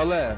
але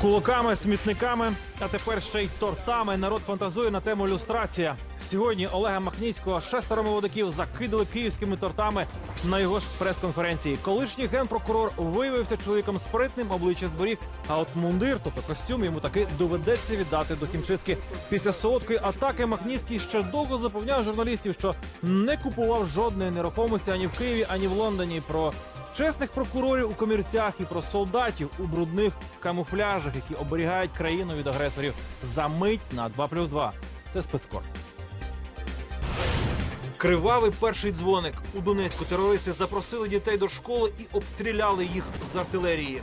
Кулаками, смітниками, а тепер ще й тортами. Народ фантазує на тему люстрація. Сьогодні Олега Махніцького шестеро молодиків закидали київськими тортами на його ж прес-конференції. Колишній генпрокурор виявився чоловіком спритним, обличчя зберіг. А от мундир, тобто костюм, йому таки доведеться віддати до хімчистки. Після солодкої атаки Махніцький ще довго запевняв журналістів, що не купував жодної нерухомості ані в Києві, ані в Лондоні. Про чесних прокурорів у комірцях і про солдатів у брудних камуфляжах, які оберігають країну від агресорів за мить на 2 плюс 2. Це спецкор. Кривавий перший дзвоник у Донецьку. Терористи запросили дітей до школи і обстріляли їх з артилерії.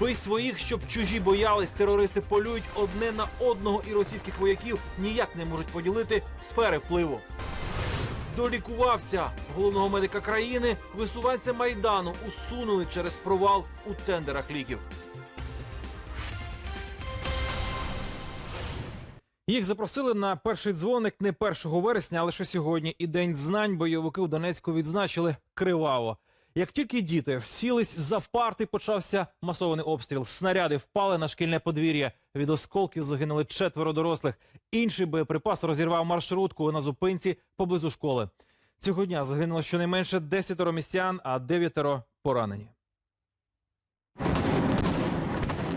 Бий своїх, щоб чужі боялись. Терористи полюють одне на одного, і російських вояків ніяк не можуть поділити сфери впливу. Долікувався головного медика країни. Висуванця майдану усунули через провал у тендерах ліків. Їх запросили на перший дзвоник не 1 вересня, а лише сьогодні. І день знань бойовики у Донецьку відзначили криваво. Як тільки діти всілись за парти, почався масований обстріл. Снаряди впали на шкільне подвір'я. Від осколків загинули четверо дорослих. Інший боєприпас розірвав маршрутку на зупинці поблизу школи. Цього дня загинуло щонайменше десятеро містян, а дев'ятеро поранені.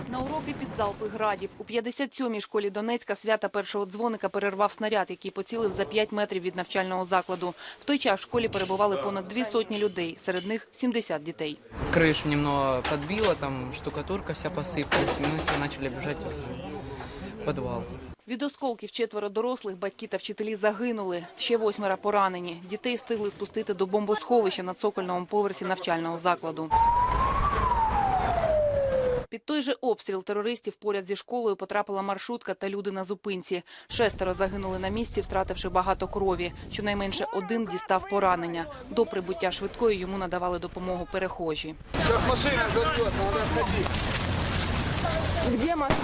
На уроки під залпи градів у 57-й школі Донецька свята першого дзвоника перервав снаряд, який поцілив за 5 метрів від навчального закладу. В той час в школі перебували понад дві сотні людей, серед них 70 дітей. крышу немного подбило, там штукатурка вся посыпалась, и мы все начали бежать в подвал. Від осколків четверо дорослих, батьки та вчителі загинули. Ще восьмеро поранені. Дітей встигли спустити до бомбосховища на цокольному поверсі навчального закладу. Під той же обстріл терористів поряд зі школою потрапила маршрутка та люди на зупинці. Шестеро загинули на місці, втративши багато крові. Щонайменше один дістав поранення. До прибуття швидкої йому надавали допомогу перехожі. Где машина?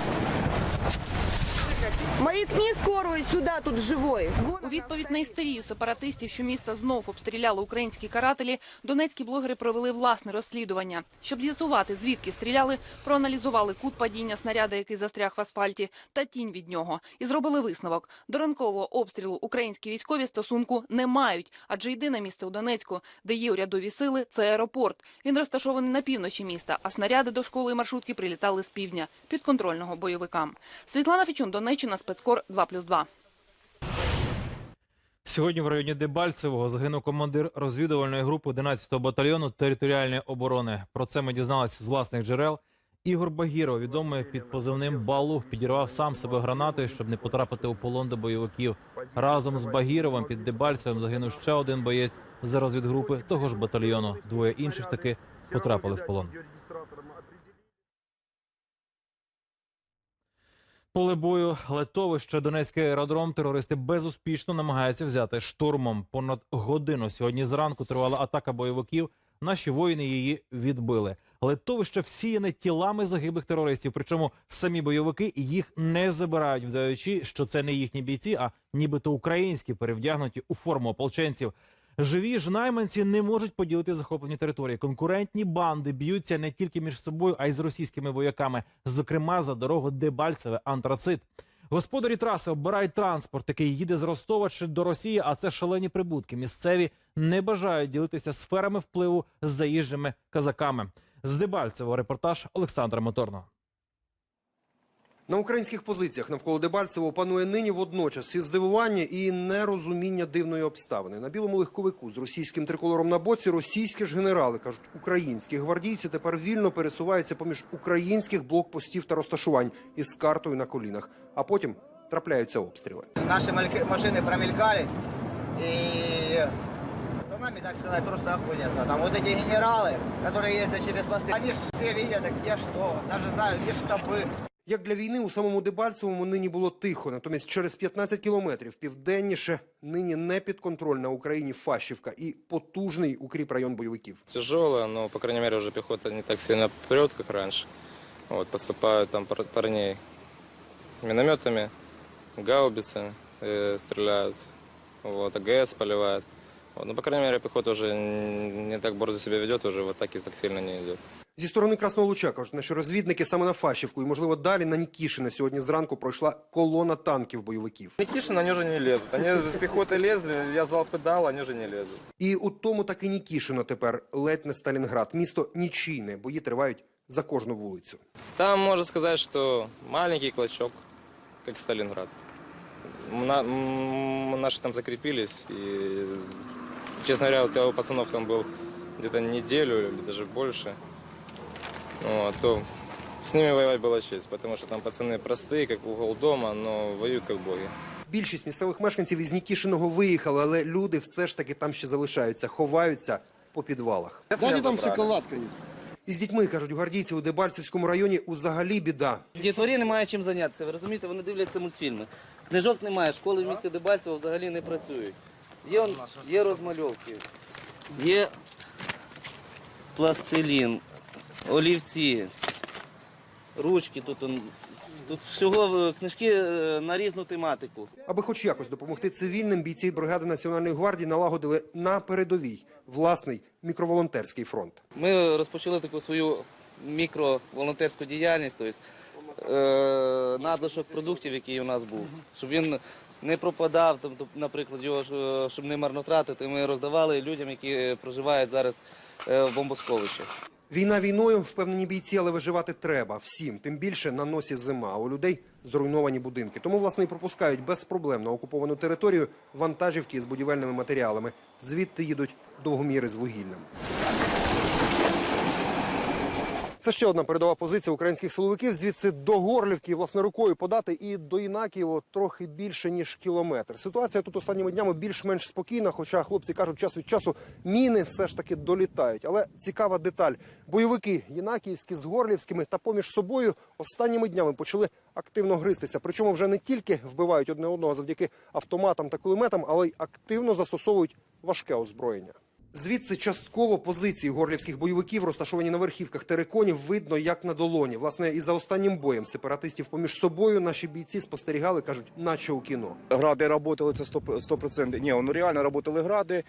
Маякни скорую сюда, тут живой. У відповідь на істерію сепаратистів, що міста знов обстріляли українські карателі, донецькі блогери провели власне розслідування. Щоб з'ясувати, звідки стріляли, проаналізували кут падіння снаряда, який застряг в асфальті, та тінь від нього, і зробили висновок. До ранкового обстрілу українські військові стосунку не мають, адже єдине місце у Донецьку, де є урядові сили, це аеропорт. Він розташований на півночі міста, а снаряди до школи і маршрутки прилітали з півдня, підконтрольного бойовикам. Світлана Фічун, Донеччина, спецкор 2+,2. Сьогодні в районі Дебальцевого загинув командир розвідувальної групи 11-го батальйону територіальної оборони. Про це ми дізналися з власних джерел. Ігор Багіров, відомий під позивним Балух, підірвав сам себе гранатою, щоб не потрапити у полон до бойовиків. Разом з Багіровим під Дебальцевим загинув ще один боєць з розвідгрупи того ж батальйону. Двоє інших таки потрапили в полон. Поле бою летовище Донецький аеродром терористи безуспішно намагаються взяти штурмом. Понад годину сьогодні зранку тривала атака бойовиків. Наші воїни її відбили. Летовище всіяне тілами загиблих терористів. Причому самі бойовики їх не забирають, вдаючи, що це не їхні бійці, а нібито українські, перевдягнуті у форму ополченців. Живі ж найманці не можуть поділити захоплені території. Конкурентні банди б'ються не тільки між собою, а й з російськими вояками, зокрема за дорогу Дебальцеве Антрацит. Господарі траси обирають транспорт, який їде з Ростова чи до Росії, а це шалені прибутки. Місцеві не бажають ділитися сферами впливу з заїжджими казаками. З Дебальцевого репортаж Олександра Моторного. На українських позиціях навколо Дебальцево панує нині водночас і здивування, і нерозуміння дивної обставини. На білому легковику з російським триколором на боці російські ж генерали кажуть, українські гвардійці тепер вільно пересуваються поміж українських блокпостів та розташувань із картою на колінах. А потім трапляються обстріли. Наши мальки- машины промелькались, и за нами, так сказать, просто охотятся. Там вот эти генералы, которые ездят через мосты, они ж все видят, где что, даже знают, где штабы. Як для війни у самому Дебальцевому нині було тихо, натомість через 15 кілометрів південніше нині непідконтрольна Україні Фащівка і потужний укріп район бойовиків. тяжелая, но, по крайней мере, уже пехота не так сильно прет, как раньше. Вот, подсыпают там пар- парней минометами, гаубицами. э, стреляют, вот, АГС поливает. Вот. Ну, по крайней мере, пехота уже н- не так борзо себя ведет, уже в атаке так сильно не идет. Зі сторони Красного Луча кажуть, наші розвідники саме на Фащівку і, можливо, далі на Нікішине сьогодні зранку пройшла колона танків бойовиків. Никишин, они уже не лезут. Они с пехотой лезли, я залпы дал, они уже не лезут. І у тому таки Нікішино тепер ледь не Сталінград. Місто нічийне, бої тривають за кожну вулицю. Там можно сказать, что маленький клочок, как Сталинград. На- м, там закрепились, и, честно говоря, у пацанов там был где-то неделю или даже больше, вот, то с ними воевать была честь, потому что там пацаны простые, как угол дома, но воюют как боги. Більшість місцевих мешканців із Нікішиного виїхали, але люди все ж таки там ще залишаються, ховаються по підвалах. Сзади там шоколадка есть. Із дітьми, кажуть, гвардійці у Дебальцевському районі узагалі біда. Дітворі немає чим зайнятися. Ви розумієте, вони дивляться мультфільми. Книжок немає, школи в місті Дебальцево взагалі не працюють. Є, он- є розмальовки, є пластилін, олівці, ручки тут. он- Тут всього е, книжки е, на різну тематику. Аби хоч якось допомогти цивільним, бійці бригади Національної гвардії налагодили на передовій власний мікроволонтерський фронт. Ми розпочали таку свою мікроволонтерську діяльність, тобто е, надлишок продуктів, який у нас був, щоб він не пропадав, там, наприклад, його щоб не марнотратити, ми роздавали людям, які проживають зараз в бомбосховищах. Війна війною, впевнені бійці, але виживати треба всім. Тим більше на носі зима, у людей зруйновані будинки. Тому, власне, і пропускають без проблем на окуповану територію вантажівки з будівельними матеріалами. Звідти їдуть довгоміри з вугіллям. Це ще одна передова позиція українських силовиків. Звідси до Горлівки, власне, рукою подати і до Інакієво трохи більше ніж кілометр. Ситуація тут останніми днями більш-менш спокійна, хоча хлопці кажуть, час від часу міни все ж таки долітають. Але цікава деталь: бойовики Єнакіївські з Горлівськими та поміж собою останніми днями почали активно гристися. Причому вже не тільки вбивають одне одного завдяки автоматам та кулеметам, але й активно застосовують важке озброєння. Звідси частково позиції горлівських бойовиків, розташовані на верхівках териконів, видно як на долоні. Власне, і за останнім боєм сепаратистів поміж собою наші бійці спостерігали, кажуть, наче у кіно. Гради работали, це 100%. Ні, ну реально работали гради,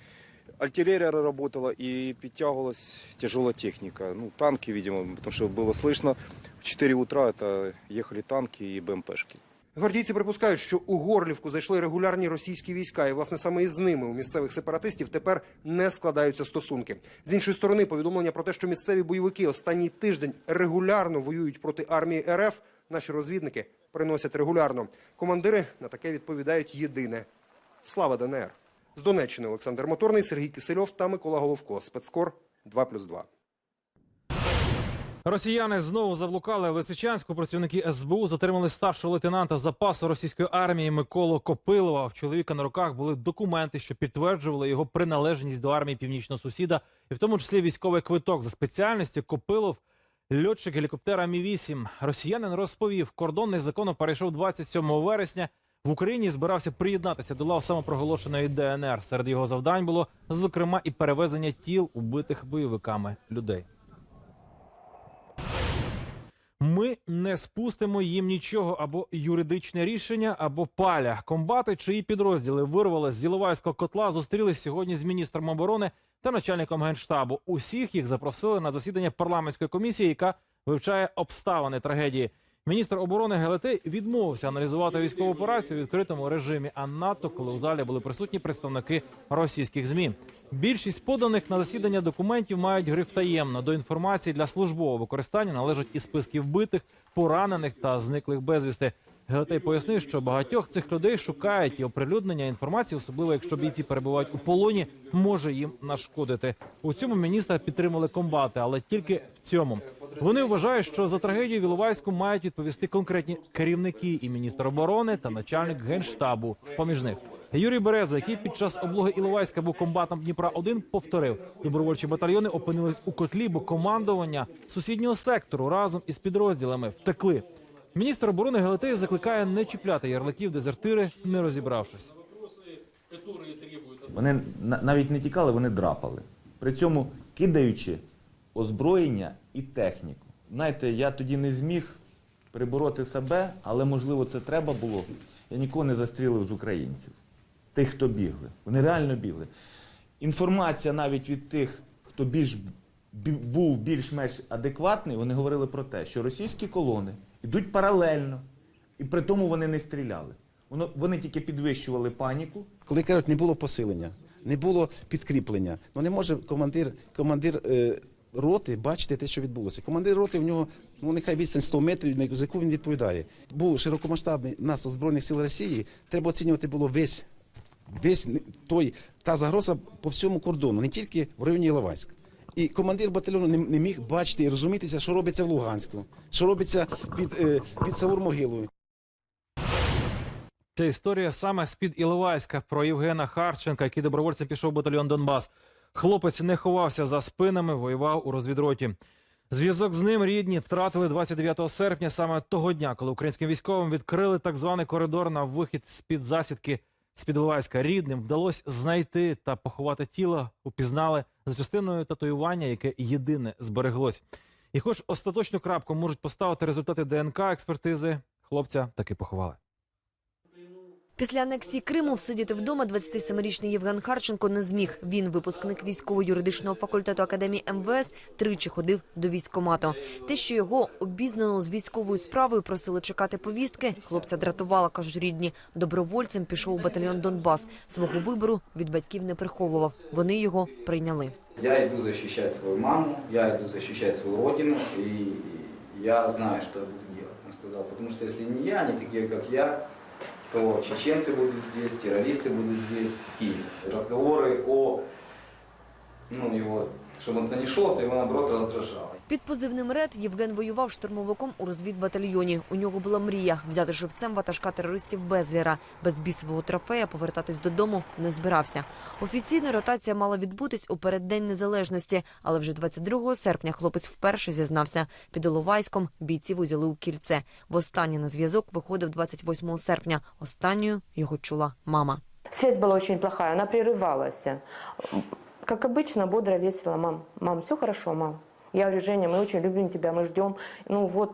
артиллерия работала і підтягувалась тяжела техніка. Ну, танки, видимо, тому що було слышно. В 4 утра это їхали танки і БМПшки. Гвардійці припускають, що у Горлівку зайшли регулярні російські війська, і власне саме із ними у місцевих сепаратистів тепер не складаються стосунки. З іншої сторони, повідомлення про те, що місцеві бойовики останній тиждень регулярно воюють проти армії РФ. Наші розвідники приносять регулярно. Командири на таке відповідають єдине: слава ДНР. З Донеччини Олександр Моторний, Сергій Кисельов та Микола Головко. Спецкор 2+,2. Росіяни знову заблукали в Лисичанську. Працівники СБУ затримали старшого лейтенанта запасу російської армії Миколу Копилова. В чоловіка на руках були документи, що підтверджували його приналежність до армії північного сусіда, і в тому числі військовий квиток за спеціальністю Копилов. Льотчик гелікоптера Мі 8 Росіянин розповів, кордонний закон перейшов 27 вересня. В Україні збирався приєднатися до лав самопроголошеної ДНР. Серед його завдань було зокрема і перевезення тіл убитих бойовиками людей. Ми не спустимо їм нічого або юридичне рішення, або паля. Комбати, чиї підрозділи вирвали з Зіловайського котла, зустрілись сьогодні з міністром оборони та начальником генштабу. Усіх їх запросили на засідання парламентської комісії, яка вивчає обставини трагедії. Міністр оборони ГЛТ відмовився аналізувати військову операцію у відкритому режимі, а надто коли у залі були присутні представники російських змі. Більшість поданих на засідання документів мають гриф таємно. До інформації для службового використання належать і списки вбитих, поранених та зниклих безвісти. Гелетей пояснив, що багатьох цих людей шукають і оприлюднення інформації, особливо якщо бійці перебувають у полоні, може їм нашкодити. У цьому міністра підтримали комбати, але тільки в цьому. Вони вважають, що за трагедію в Іловайську мають відповісти конкретні керівники і міністр оборони та начальник генштабу. Поміж них Юрій Береза, який під час облоги Іловайська був комбатом Дніпра 1 повторив, добровольчі батальйони опинились у котлі, бо командування сусіднього сектору разом із підрозділами втекли. Міністр оборони Галатеї закликає не чіпляти ярликів дезертири, не розібравшись. Вони навіть не тікали, вони драпали. При цьому кидаючи озброєння і техніку. Знаєте, я тоді не зміг прибороти себе, але можливо це треба було. Я нікого не застрілив з українців. Тих, хто бігли. Вони реально бігли. Інформація навіть від тих, хто більш був більш-менш адекватний, вони говорили про те, що російські колони йдуть паралельно, і при тому вони не стріляли. Воно, вони тільки підвищували паніку, Коли кажуть, не було посилення, не було підкріплення. Ну не може командир, командир е, роти бачити те, що відбулося. Командир роти в нього, ну нехай відстань 100 метрів, на яку він відповідає. Був широкомасштабний наступ Збройних сил Росії, треба оцінювати було весь, весь той, та загроза по всьому кордону, не тільки в районі Іловайська. І командир батальйону не, не міг бачити і розумітися, що робиться в Луганську, що робиться під, е, під Саур-Могилою. Ця історія саме з-під Іловайська про Євгена Харченка, який добровольцем пішов в батальйон Донбас. Хлопець не ховався за спинами, воював у розвідроті. Зв'язок з ним рідні втратили 29 серпня, саме того дня, коли українським військовим відкрили так званий коридор на вихід з-під засідки з-під Рідним вдалося знайти та поховати тіло, упізнали за частиною татуювання, яке єдине збереглось. І хоч остаточну крапку можуть поставити результати ДНК експертизи, хлопця таки поховали. Після анексії Криму всидіти вдома 27-річний Євген Харченко не зміг. Він, випускник військово-юридичного факультету Академії МВС, тричі ходив до військкомату. Те, що його обізнаного з військовою справою просили чекати повістки, хлопця дратувало, кажуть рідні. Добровольцем пішов у батальйон Донбас. Свого вибору від батьків не приховував. Вони його прийняли. Я иду защищать свою маму, я иду защищать свою родину, и я знаю, что я буду он сказал. Потому что если не я, не такие, как я, то чеченцы будут здесь, террористы будут здесь, в Киеве. Разговоры о, ну, его, чтобы он не шел, это его, наоборот, раздражало. Під позивним «Ред» Євген воював штурмовиком у розвідбатальйоні. У нього була мрія – взяти живцем ватажка терористів Безліра. Без бісового трофея повертатись додому не збирався. Офіційна ротація мала відбутись у переддень незалежності, але вже 22 серпня хлопець вперше зізнався. Під Іловайськом бійців узяли у кільце. Востаннє на зв'язок виходив 28 серпня. Останньою його чула мама. Связь была очень плохая, она прерывалась. Как обычно, бодро, весело. Мам, мам, все хорошо, мам. Я говорю, Женя, мы очень любим тебя, мы ждем. Ну вот,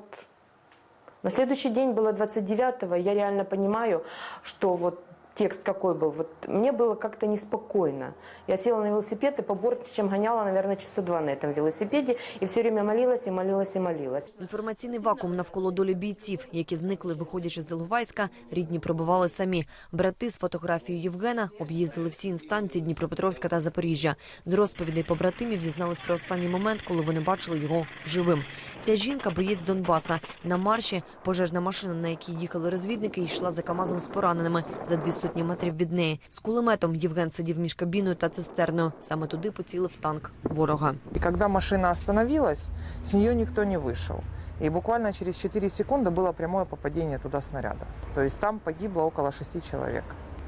на следующий день было 29-го, я реально понимаю, что вот текст какой был. Вот мне было как-то неспокойно. Я села на велосипед и по Бортничам гоняла, наверное, часа два на этом велосипеде. И все время молилась, и молилась, и молилась. Інформаційний вакуум навколо долі бійців, які зникли, виходячи з Іловайська, рідні пробивали самі. Брати з фотографією Євгена об'їздили всі інстанції Дніпропетровська та Запоріжжя. З розповідей побратимів дізнались про останній момент, коли вони бачили його живим. Ця жінка боєць Донбаса. На марші пожежна машина, на якій їхали розвідники, йшла за КАМАЗом з пораненими за дві сотні метрів від неї. З кулеметом Євген сидів між кабіною та цистерною. Саме туди поцілив танк ворога. И когда машина остановилась, с нее никто не вышел. И буквально через 4 секунды было прямое попадение туда снаряда. То есть там погибло около 6 человек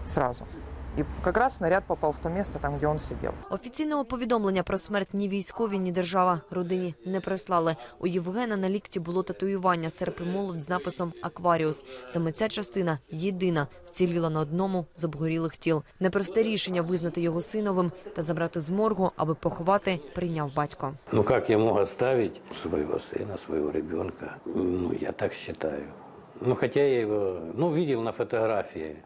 сразу. И как раз снаряд попал в то место, там, где он сидел. Офіційного повідомлення про смерть ні військові, ні держава родині не прислали. У Євгена на лікті було татуювання серп і молот з написом Акваріус. Саме ця частина єдина вціліла на одному з обгорілих тіл. Непросте рішення визнати його синовим та забрати з моргу, аби поховати, прийняв батько. Ну как я мог оставить своего сына, своего ребенка? Ну, я так считаю. Ну, хотя я его, ну, видел на фотографии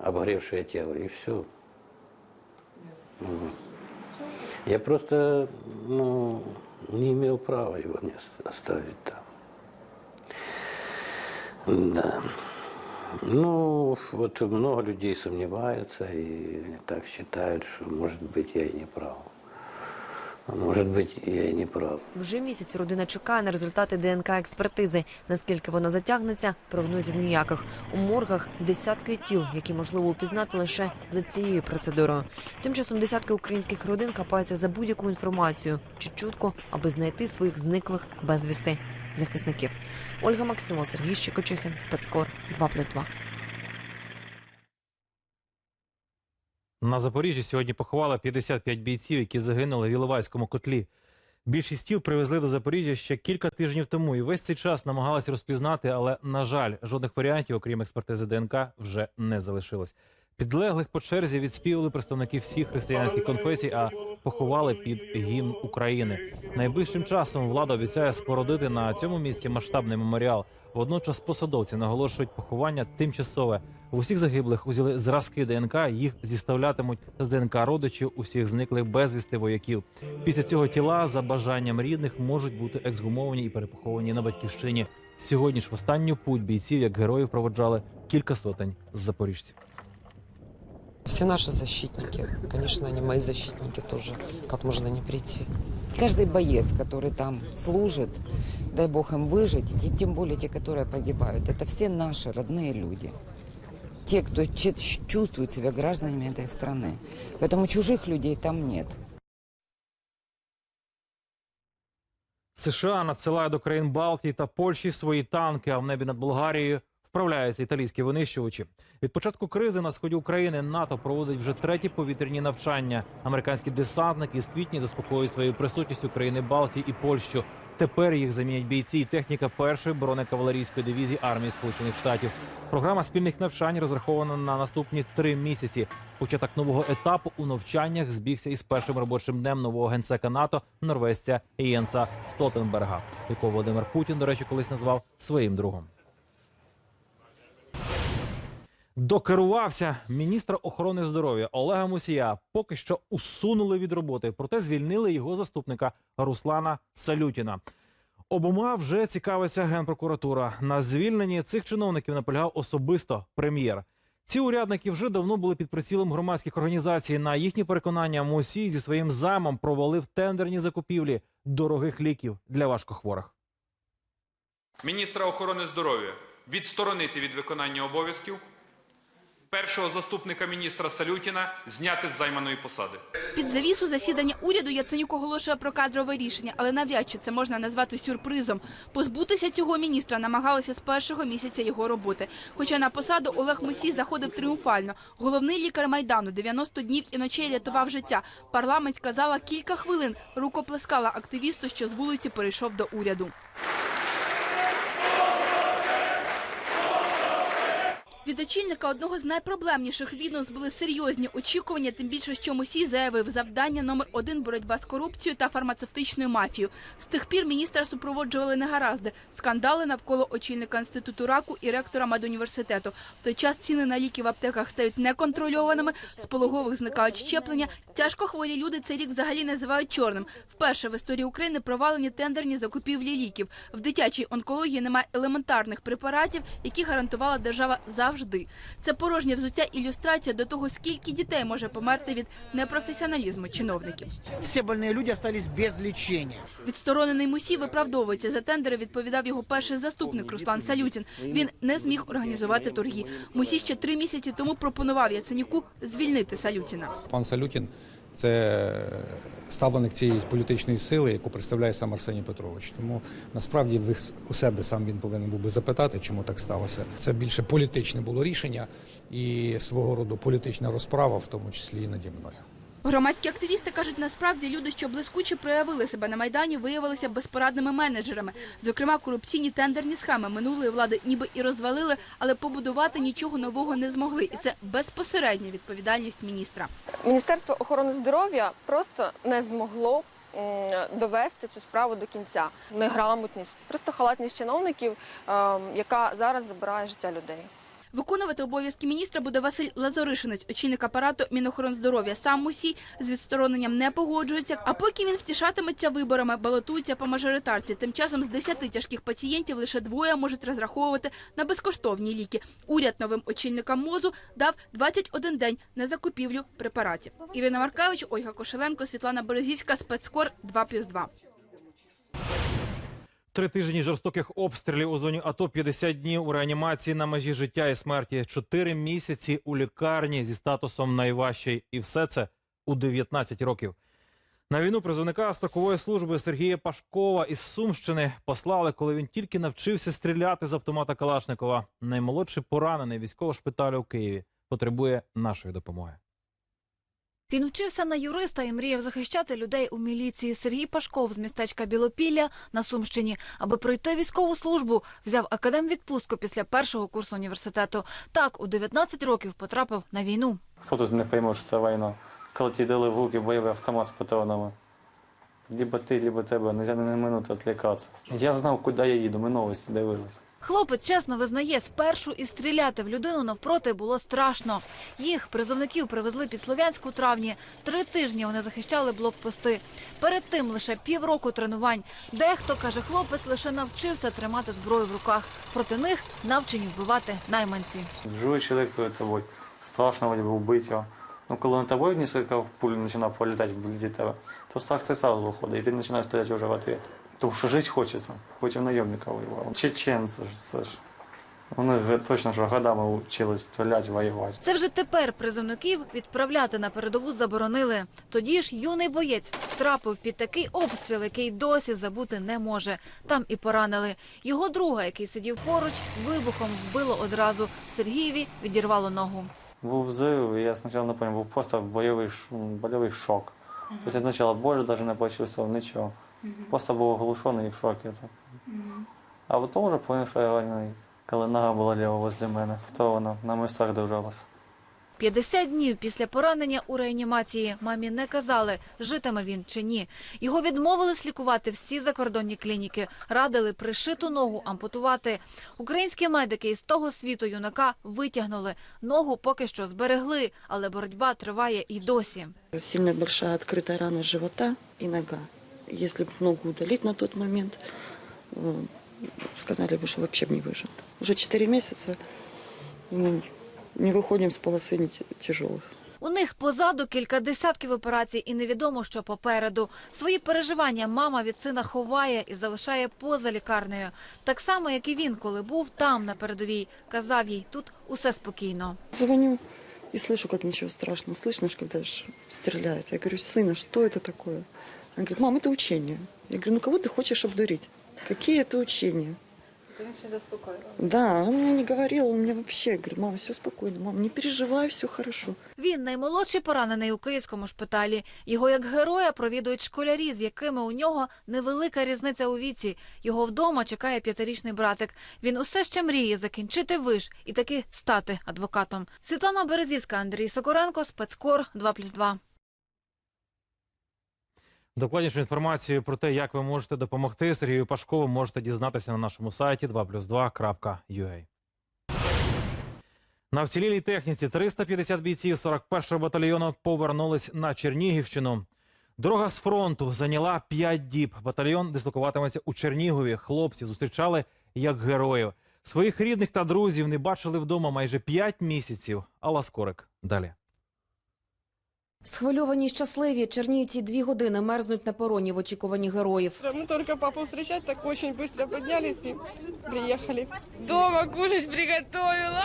обгоревшее тело, и все. Я просто, ну, не имел права его не ост- оставить там. Да. Ну, вот много людей сомневаются и так считают, что, может быть, я и не прав. А Может быть, я и не прав. Вже місяць родина чекає на результати ДНК експертизи. Наскільки вона затягнеться, прогнозів ніяких. У моргах десятки тіл, які можливо упізнати лише за цією процедурою. Тим часом десятки українських родин хапаються за будь-яку інформацію чи чутку, аби знайти своїх зниклих безвісти захисників. Ольга Максимов, Сергій Щекочихин, спецкор 2+,2. На Запоріжжі сьогодні поховали 55 бійців, які загинули в Іловайському котлі. Більшість тіл привезли до Запоріжжя ще кілька тижнів тому, і весь цей час намагалися розпізнати, але на жаль, жодних варіантів, окрім експертизи ДНК, вже не залишилось. Підлеглих по черзі відспівали представники всіх християнських конфесій, а поховали під гімн України. Найближчим часом влада обіцяє спорудити на цьому місці масштабний меморіал. Водночас посадовці наголошують поховання тимчасове. В усіх загиблих узяли зразки ДНК. Їх зіставлятимуть з ДНК родичів усіх зниклих безвісти вояків. Після цього тіла за бажанням рідних можуть бути ексгумовані і перепоховані на батьківщині. Сьогодні ж в останню путь бійців як героїв проводжали кілька сотень запоріжців. Все наши защитники, конечно, они мои защитники тоже. Как можно не прийти? Каждый боец, который там служит, дай бог им выжить, и тем более те, которые погибают, это все наши родные люди. Те, кто чи- чувствует себя гражданами этой страны. Поэтому чужих людей там нет. США надсилає до країн Балтії та Польщі свої танки, а в небі над Болгарією вправляються італійські винищувачі. Від початку кризи на сході України НАТО проводить вже треті повітряні навчання. Американські десантники з квітня заспокоюють своєю присутністю країни Балтії і Польщу. Тепер їх замінять бійці і техніка першої бронекавалерійської дивізії армії Сполучених Штатів. Програма спільних навчань розрахована на наступні три місяці. Початок нового етапу у навчаннях збігся із першим робочим днем нового генсека НАТО норвезця Єнса Столтенберга, якого Володимир Путін, до речі, колись назвав своїм другом. Докерувався міністра охорони здоров'я Олега Мусія. Поки що усунули від роботи, проте звільнили його заступника Руслана Салютіна. Обома вже цікавиться генпрокуратура. На звільненні цих чиновників наполягав особисто прем'єр. Ці урядники вже давно були під прицілом громадських організацій. На їхні переконання Мусій зі своїм займом провалив тендерні закупівлі дорогих ліків для важкохворих. міністра охорони здоров'я відсторонити від виконання обов'язків, першого заступника міністра Салютіна зняти з займаної посади. Під завісу засідання уряду Яценюк оголошує про кадрове рішення, але навряд чи це можна назвати сюрпризом. Позбутися цього міністра намагалися з першого місяця його роботи. Хоча на посаду Олег Мусій заходив тріумфально. Головний лікар майдану 90 днів і ночей рятував життя. Парламентська зала кілька хвилин рукоплескала активісту, що з вулиці перейшов до уряду. Від очільника одного з найпроблемніших відомств були серйозні очікування, тим більше, що Мусій заявив завдання номер один боротьба з корупцією та фармацевтичною мафією. З тих пір міністра супроводжували негаразди, скандали навколо очільника інституту раку і ректора медуніверситету. В той час ціни на ліки в аптеках стають неконтрольованими, з пологових зникають щеплення. Тяжко хворі люди цей рік взагалі називають чорним. Вперше в історії України провалені тендерні закупівлі ліків. В дитячій онкології немає елементарних препаратів, які гарантувала держава завжди. Це порожнє взуття ілюстрація до того, скільки дітей може померти від непрофесіоналізму чиновників. Всі больні люди залишились без лічення. Відсторонений Мусій виправдовується за тендери. Відповідав його перший заступник Руслан Салютін. Він не зміг організувати торги. Мусій ще три місяці тому пропонував Яценюку звільнити Салютіна. Пан Салютін це ставленик цієї політичної сили, яку представляє сам Арсеній Петрович. Тому насправді у себе сам він повинен був би запитати, чому так сталося. Це більше політичне було рішення і свого роду політична розправа, в тому числі і наді мною. Громадські активісти кажуть, насправді люди, що блискуче проявили себе на майдані, виявилися безпорадними менеджерами. Зокрема, корупційні тендерні схеми минулої влади ніби і розвалили, але побудувати нічого нового не змогли. І це безпосередня відповідальність міністра. Міністерство охорони здоров'я просто не змогло довести цю справу до кінця. Неграмотність, просто халатність чиновників, ем, яка зараз забирає життя людей. Виконувати обов'язки міністра буде Василь Лазоришинець, очільник апарату Мінохорондздоров'я. Сам Мусій з відстороненням не погоджується. А поки він втішатиметься виборами, балотується по мажоритарці. Тим часом з 10 тяжких пацієнтів лише двоє можуть розраховувати на безкоштовні ліки. Уряд новим очільникам МОЗу дав 21 день на закупівлю препаратів. Ірина Маркевич, Ольга Кошеленко, Світлана Березівська, спецкор 2+,2. Три тижні жорстоких обстрілів у зоні АТО, 50 днів у реанімації на межі життя і смерті, чотири місяці у лікарні зі статусом найважчий. І все це у 19 років. На війну призовника строкової служби Сергія Пашкова із Сумщини послали, коли він тільки навчився стріляти з автомата Калашникова. Наймолодший поранений військового шпиталю у Києві потребує нашої допомоги. Він вчився на юриста і мріяв захищати людей у міліції. Сергій Пашков з містечка Білопілля на Сумщині, аби пройти військову службу, взяв академвідпустку після першого курсу університету. Так, у 19 років потрапив на війну. Хто тут не пойме, що це війна? Коли ті дали в руки бойовий автомат з патронами. Либо ти, либо тебе, не на минуту відлікатися. Я знав, куди я їду, ми новості дивилися. Хлопець чесно визнає, спершу і стріляти в людину навпроти було страшно. Їх призовників привезли під Слов'янськ у травні. Три тижні вони захищали блокпости. Перед тим лише півроку тренувань. Дехто, каже хлопець, лише навчився тримати зброю в руках. Проти них навчені вбивати найманці. Живий чоловік перед тобою. Страшно вбити його. Ну, коли на тобою кілька пуль починає пролітати вблизі тебе, то страх це сразу виходить, і ти починаєш стріляти вже в ответ. Тому що жити хочеться, проти найомника воював. Чеченці ж, це ж. Вони точно ж годами вчились стріляти, воювати. Це вже тепер призовників відправляти на передову заборонили. Тоді ж юний боєць втрапив під такий обстріл, який досі забути не може. Там і поранили. Його друга, який сидів поруч, вибухом вбило одразу. Сергієві відірвало ногу. Був взрыв, и я сначала не понял, був просто бойовий, больовий шок. То я сначала боль даже не почувствовал, ничего. Просто був оглушений і в шокі. Так. А потім вже понял, що я ранений. Коли нога була ліва возле мене, то вона на мишцях держалась. 50 днів після поранення у реанімації мамі не казали, житиме він чи ні. Його відмовились лікувати всі закордонні клініки, радили пришиту ногу ампутувати. Українські медики із того світу юнака витягнули. Ногу поки що зберегли, але боротьба триває і досі. Сильно большая открытая рана живота и нога. Если бы ногу удалить на тот момент, э, сказали бы, что вообще бы не выжил. Уже 4 месяца и мы не выходим с полосы не т- тяжелых. У них позаду кілька десятків операцій і невідомо, що попереду. Свої переживання мама від сина ховає і залишає поза лікарнею. Так само, як і він, коли був там, на передовій. Казав їй, тут усе спокійно. Звоню и слышу, как ничего страшного. Слышно, ж, когда ж стреляют. Я говорю, сына, что это такое? Она говорит, мам, это учение. Я говорю, ну кого ты хочешь обдурить? Какие это учения? Да, он мне не говорил, он мне вообще говорит, мам, все спокойно, мам, не переживай, все хорошо. Він наймолодший поранений у київському шпиталі. Його як героя провідують школярі, з якими у нього невелика різниця у віці. Його вдома чекає п'ятирічний братик. Він усе ще мріє закінчити виш і таки стати адвокатом. Світлана Березівська, Андрій Сокоренко, спецкор 2+,2. Докладнішу інформацію про те, як ви можете допомогти Сергію Пашкову, можете дізнатися на нашому сайті 2plus2.ua. На вцілілій техніці 350 бійців 41-го батальйону повернулись на Чернігівщину. Дорога з фронту зайняла 5 діб. Батальйон дислокуватиметься у Чернігові. Хлопці зустрічали як героїв. Своїх рідних та друзів не бачили вдома майже 5 місяців. Алла Скорик. Далі. Схвильовані й щасливі чернігівці дві години мерзнуть на пероні в очікуванні героїв. Мы только папу встречать так очень быстро поднялись и приехали. Дома кушать приготовила.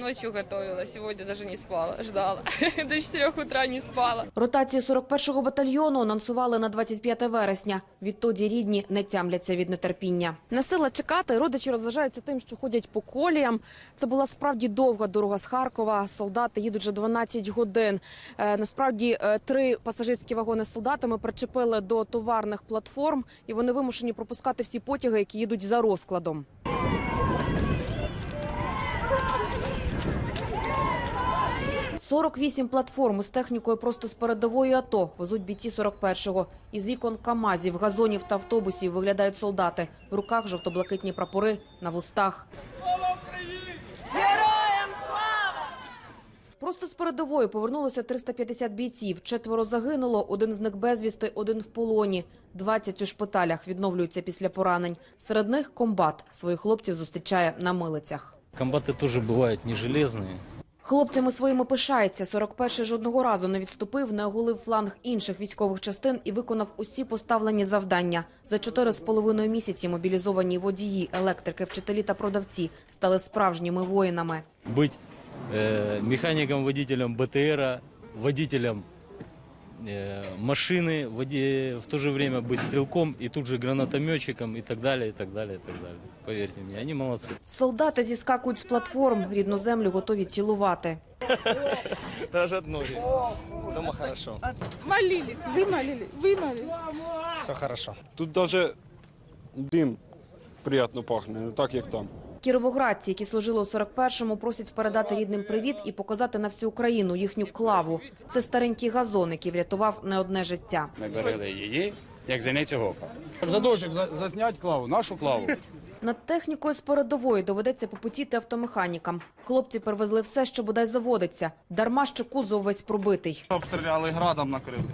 Ночью готовила, сегодня даже не спала, ждала. До 4 утра не спала. Ротацію 41-го батальйону анонсували на 25 вересня. Відтоді рідні не тямляться від нетерпіння. Не сила чекати, родичі розважаються тим, що ходять по коліям. Це була справді довга дорога з Харкова. Солдати їдуть вже 12 годин. Е, Насправді е, три пасажирські вагони з солдатами причепили до товарних платформ, і вони вимушені пропускати всі потяги, які їдуть за розкладом. «48 платформ з технікою просто з передової АТО везуть бійці 41-го. Із вікон КАМАЗів, газонів та автобусів виглядають солдати. В руках жовто-блакитні прапори, на вустах. Просто з передової повернулося 350 бійців. Четверо загинуло, один зник безвісти, один в полоні. 20 у шпиталях відновлюються після поранень. Серед них комбат. Своїх хлопців зустрічає на милицях. Комбаты тоже бывают не железные. Хлопцями своїми пишається. 41-й жодного разу не відступив, не оголив фланг інших військових частин і виконав усі поставлені завдання. За чотири з половиною місяці мобілізовані водії, електрики, вчителі та продавці стали справжніми воїнами. Быть э, механиком, водителем БТРа, водителем э, машины, води- в то же время быть стрелком и тут же гранатометчиком и так далее, и так далее, и так далее. Поверьте мне, они молодцы. Солдати зіскакують з платформ, рідну землю готові цілувати. Дрожат ноги. Дома хорошо. Молились, вы молились, вы молились. Все хорошо. Тут даже дим приємно пахне, не так як там. Кіровоградці, які служили у 41-му, просять передати рідним привіт і показати на всю Україну їхню клаву. Це старенький газон, який врятував не одне життя. Ми берегли її, як зіницю гока. Задовжик заснять клаву, нашу клаву. Над технікою з передової доведеться попотіти автомеханікам. Хлопці перевезли все, що бодай заводиться. Дарма що кузов весь пробитий. Обстріляли градом накрили.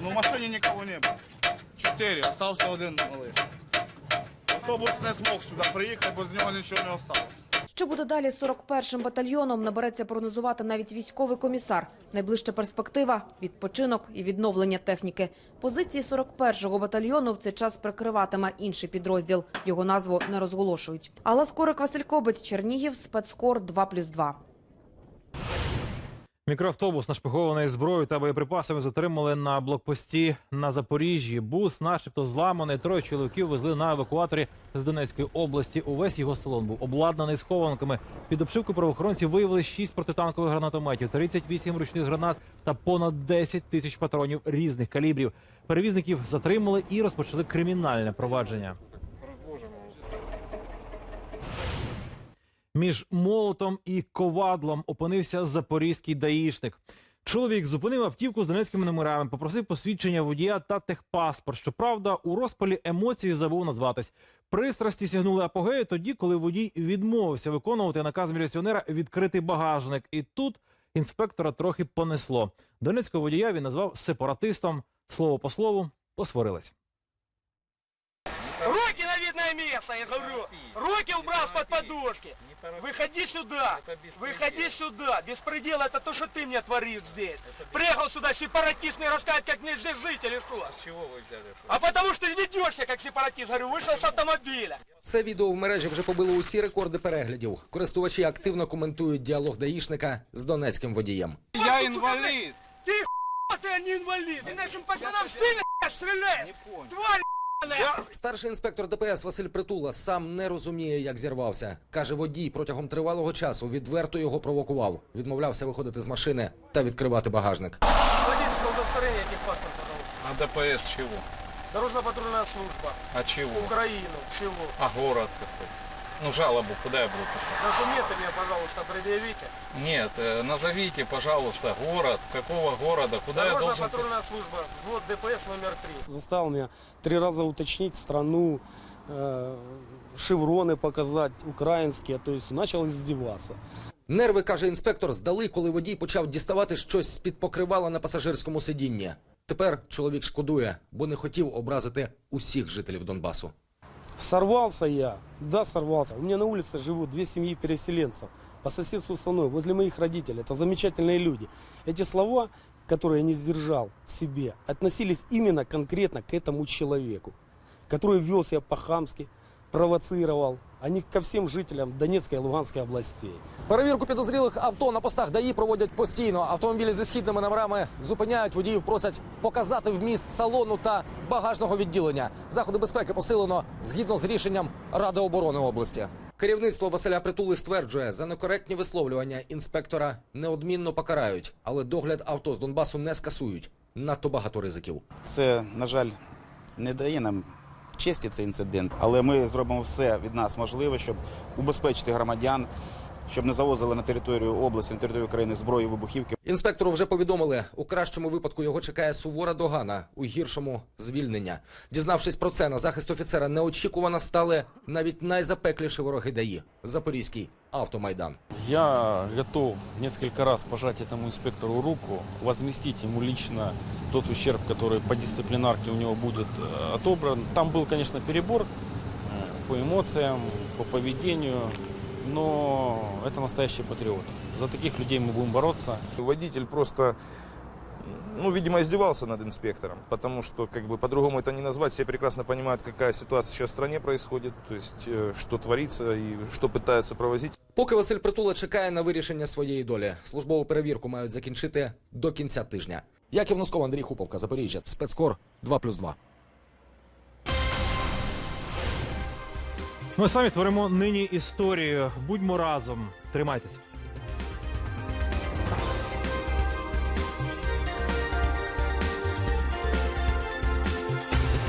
Ну, в машині нікого не було. Чотири, залишився один малий. Автобус не змог сюди приїхати, бо з нього нічого не осталось. Що буде далі з 41-м батальйоном, набереться прогнозувати навіть військовий комісар. Найближча перспектива – відпочинок і відновлення техніки. Позиції 41-го батальйону в цей час прикриватиме інший підрозділ. Його назву не розголошують. Алла Скорик, Василь Кобець, Чернігів, спецкор 2+,2. Мікроавтобус, нашпигований зброєю та боєприпасами, затримали на блокпості на Запоріжжі. Бус, начебто, зламаний. Троє чоловіків везли на евакуаторі з Донецької області. Увесь його салон був обладнаний схованками. Під обшивку правоохоронців виявили 6 протитанкових гранатометів, 38 ручних гранат та понад 10 тисяч патронів різних калібрів. Перевізників затримали і розпочали кримінальне провадження. Між молотом і ковадлом опинився запорізький даїшник. Чоловік зупинив автівку з донецькими номерами, попросив посвідчення водія та техпаспорт. Щоправда, у розпалі емоцій забув назватись. Пристрасті сягнули апогею тоді, коли водій відмовився виконувати наказ міліціонера відкрити багажник. І тут інспектора трохи понесло. Донецького водія він назвав сепаратистом. Слово по слову посварились. Руки видное место, я говорю. Руки убрал под подушки. Выходи сюда. Выходи сюда. Беспредел это то, что ты мне творишь здесь. Приехал сюда сепаратист мне рассказать, как мне здесь жить или что. Чего вы взяли? А потому что ведешься как сепаратист. Говорю, вышел с автомобиля. Це відео в мережі вже побило усі рекорди переглядів. Користувачі активно коментують діалог даїшника з донецьким водієм. Я инвалид. Ты хуй, ты а не инвалид. Ты нашим пацанам в спину стреляешь. Тварь Старший інспектор ДПС Василь Притула сам не розуміє, як зірвався. Каже, водій протягом тривалого часу відверто його провокував. Відмовлявся виходити з машини та відкривати багажник. Водительское удостоверение этих паспорт, пожалуйста. А ДПС чего? Дорожно-патрульная служба. А чего? Украину. Чего? А город какой? Ну, жалобу куда я буду писать? Документы мне, пожалуйста, предъявите. Нет, э, назовите, пожалуйста, город. Какого города? Куда я должен... Дорожно-патрульная служба. Вот ДПС номер три. Заставил меня три раза уточнить страну, э, шевроны показать украинские. То есть начал издеваться. Нерви, каже інспектор, здали, коли водій почав діставати щось з-під покривала на пасажирському сидінні. Тепер чоловік шкодує, бо не хотів образити усіх жителів Донбасу. Сорвался я, да, сорвался. У меня на улице живут две семьи переселенцев по соседству со мной, возле моих родителей. Это замечательные люди. Эти слова, которые я не сдержал в себе, относились именно конкретно к этому человеку, который вел себя по-хамски, провоцировал, а не ко всем жителям Донецкой и Луганской областей. Перевірку підозрілих авто на постах ДАІ проводять постійно. Автомобілі зі східними номерами зупиняють, водіїв просять показати вміст салону та багажного відділення. Заходи безпеки посилено згідно з рішенням Ради оборони області. Керівництво Василя Притули стверджує, за некоректні висловлювання інспектора неодмінно покарають, але догляд авто з Донбасу не скасують. Надто багато ризиків. Це, на жаль, не дає нам честі цей інцидент, але ми зробимо все від нас можливе, щоб убезпечити громадян, щоб не завозили на територію області, на територію України зброю вибухівки. Інспектору вже повідомили, у кращому випадку його чекає сувора догана, у гіршому звільнення. Дізнавшись про це, на захист офіцера неочікувано стали навіть найзапекліші вороги ДАІ – Запорізький автомайдан. Я готов несколько раз пожать этому инспектору руку, возместить ему лично тот ущерб, который по дисциплинарке у него будет э, отобран. Там был, конечно, перебор э, по эмоциям, по поведению, но это настоящий патриот. За таких людей мы будем бороться. Водитель просто, ну, видимо, издевался над инспектором, потому что, как бы, по-другому это не назвать. Все прекрасно понимают, какая ситуация сейчас в стране происходит, то есть, э, что творится и что пытаются провозить. Поки Василь Притула чекає на вирішення своєї долі, службову перевірку мають закінчити до кінця тижня. Яків Носков, Андрій Хуповка, Запоріжжя. Спецкор 2+,2. Ми самі творимо нині історію. Будьмо разом. Тримайтеся.